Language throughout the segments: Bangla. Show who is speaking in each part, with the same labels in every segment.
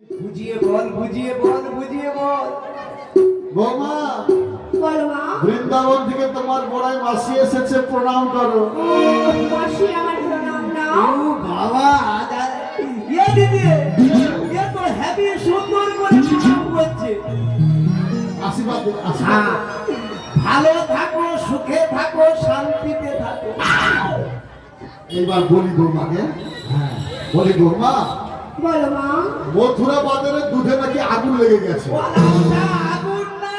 Speaker 1: বুঝিয়ে বল বুঝিয়ে বল বুঝিয়ে বল।
Speaker 2: বৌমা
Speaker 3: বলো মা।
Speaker 2: বৃন্দাবন থেকে তোমার বড়াই মাসি এসেছে প্রণাম করো।
Speaker 3: মাসি আমার প্রণাম
Speaker 1: ও
Speaker 3: নাও
Speaker 1: বাবা আজ আর- ইয়ে দিদি ইয়ে তো হ্যাপি সুন্দর করে প্রণাম করছে।
Speaker 2: আশীর্বাদ
Speaker 1: হ্যাঁ। ভালো থাকো সুখে থাকো শান্তিতে থাকো।
Speaker 2: এইবার বলি বৌমাকে। হ্যাঁ। বলি বৌমা
Speaker 3: বলো মা
Speaker 2: মথুরা বাজারে দুধে নাকি আগুন লেগে গেছে।
Speaker 1: আগুন না।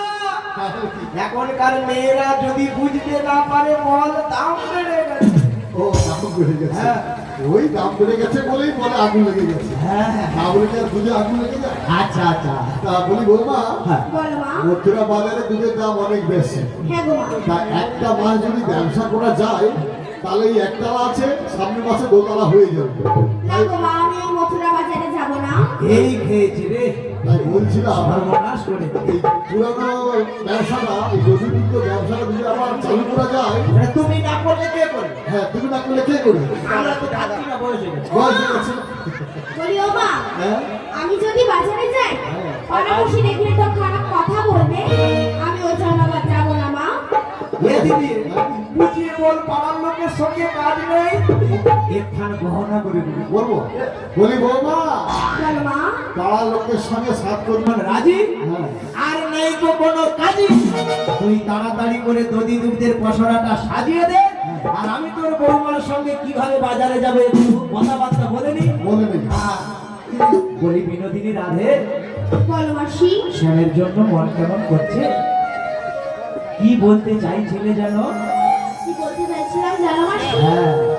Speaker 1: এখনকার মেয়েরা যদি বুঝতে না পারে বল দাম বেড়ে গেছে।
Speaker 2: ও দাম বেড়ে গেছে।
Speaker 1: হ্যাঁ।
Speaker 2: ওই দাম বেড়ে গেছে বলেই বলে আগুন লেগে গেছে।
Speaker 1: হ্যাঁ।
Speaker 2: না বলে কি দুধে আগুন লেগে যায়?
Speaker 1: আচ্ছা আচ্ছা।
Speaker 2: তা বলি বৌমা
Speaker 1: হ্যাঁ।
Speaker 3: মা
Speaker 2: মথুরা বাজারে দুধের দাম অনেক বেশি।
Speaker 3: হ্যাঁ
Speaker 2: তা একটা মাস যদি ব্যবসা করা যায় তাহলে এই একতলা আছে সামনের মাসে দোতলা হয়ে যাবে।
Speaker 3: এই
Speaker 1: খেয়েছি রে।
Speaker 2: বলছিলাম পুরানো ব্যবসাটা এই গদিযুক্ত ব্যবসাটা যদি আবার চালু করা যায়
Speaker 1: মানে তুমি না করলে কে করে
Speaker 2: হ্যাঁ তুমি না করলে কে করবে?
Speaker 1: আমরা তো খাচ্ছি না বয়স
Speaker 2: বয়স
Speaker 3: বলি ও মা
Speaker 2: হ্যাঁ?
Speaker 3: আমি যদি বাজারে যাই
Speaker 2: হ্যাঁ।
Speaker 3: দেখলে তো খারাপ কথা বলবে। আমি ওই জন্য যাব না
Speaker 1: বুঝিয়ে বল পাড়ার লোকের সঙ্গে কাজ নেই একখান গহনা করে
Speaker 2: বলব? বলি বৌমা
Speaker 3: মা
Speaker 2: পাড়ার লোকের সঙ্গে সাত করবেন
Speaker 1: রাজি? আর নেই তো কোনো কাজই। তুই তাড়াতাড়ি করে দদি দুধের পসরাটা সাজিয়ে দে। আর আমি তোর বৌমার সঙ্গে কীভাবে বাজারে যাবে কথাবার্তা বলে নি?
Speaker 2: বলে নেই
Speaker 1: বলি বিনোদিনী রাধে।
Speaker 3: বলো মাসি।
Speaker 1: জন্য মন কেমন করছে? কি বলতে চাইছিলে যেন?
Speaker 3: কি বলতে চাইছিলাম জানো
Speaker 1: হ্যাঁ।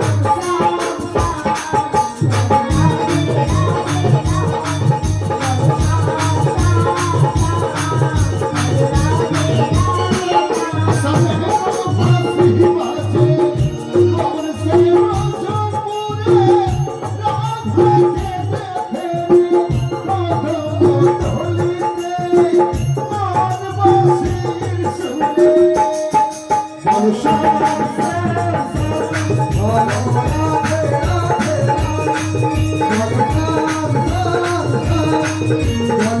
Speaker 3: Thank you.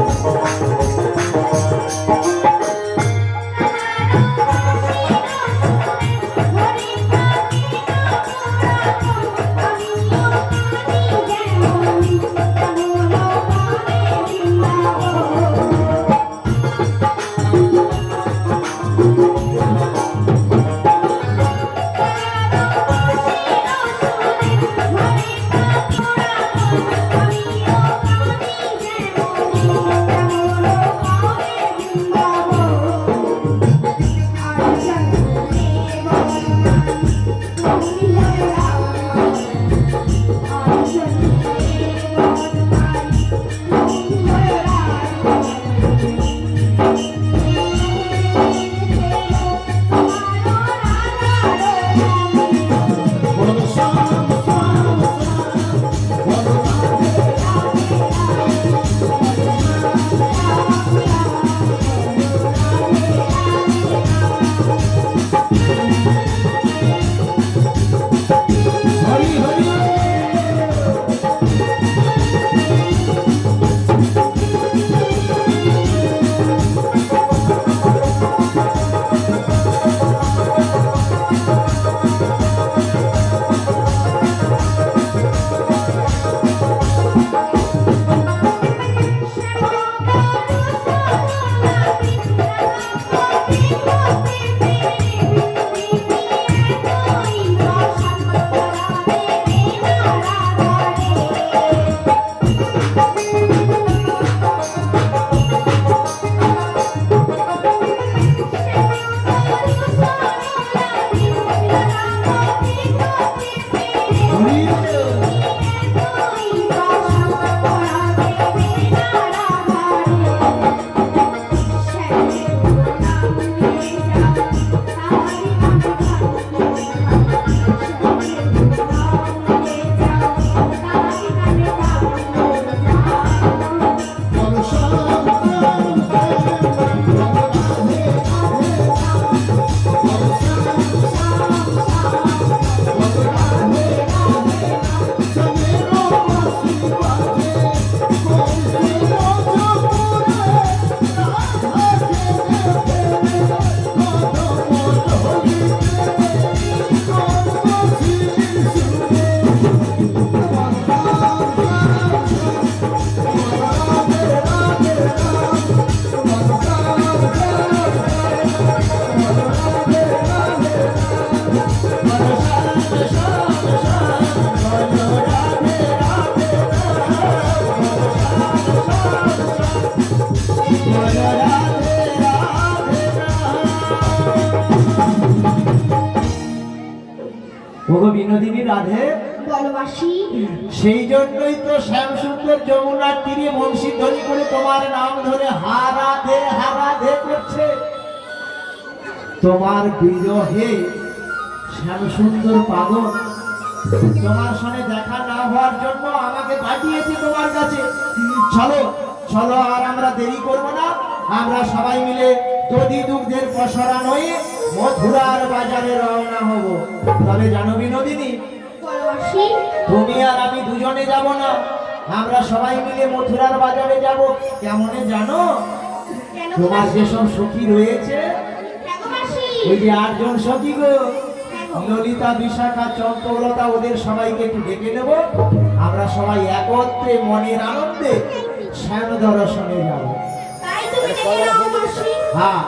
Speaker 1: ওগো বিনোদিনী রাধে।
Speaker 3: বলো
Speaker 1: সেই জন্যই তো শ্যামসুন্দর যমুনার তীরে বংশীধ্বনি করে তোমার নাম ধরে হারা দে হারা দে করছে। তোমার বিরহে শ্যামসুন্দর পাগল তোমার সঙ্গে দেখা না হওয়ার জন্য আমাকে পাঠিয়েছে তোমার কাছে। চলো চলো আর আমরা দেরি করব না। আমরা সবাই মিলে দধি দুগ্ধের পসরা নয়ে মথুরার বাজারে রওনা হব। তবে জানো বিনোদিনী তুমি আর আমি দুজনে যাব না। আমরা সবাই মিলে মথুরার বাজারে যাব। কেমনে জানো? তোমার? যেসব সখী রয়েছে ওই যে আটজন সখী গো ললিতা বিশাখা চম্পলতা ওদের সবাইকে একটু ডেকে নেব। আমরা সবাই একত্রে মনের আনন্দে শ্যাম দর্শনে যাব। হ্যাঁ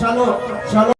Speaker 1: চলো চলো।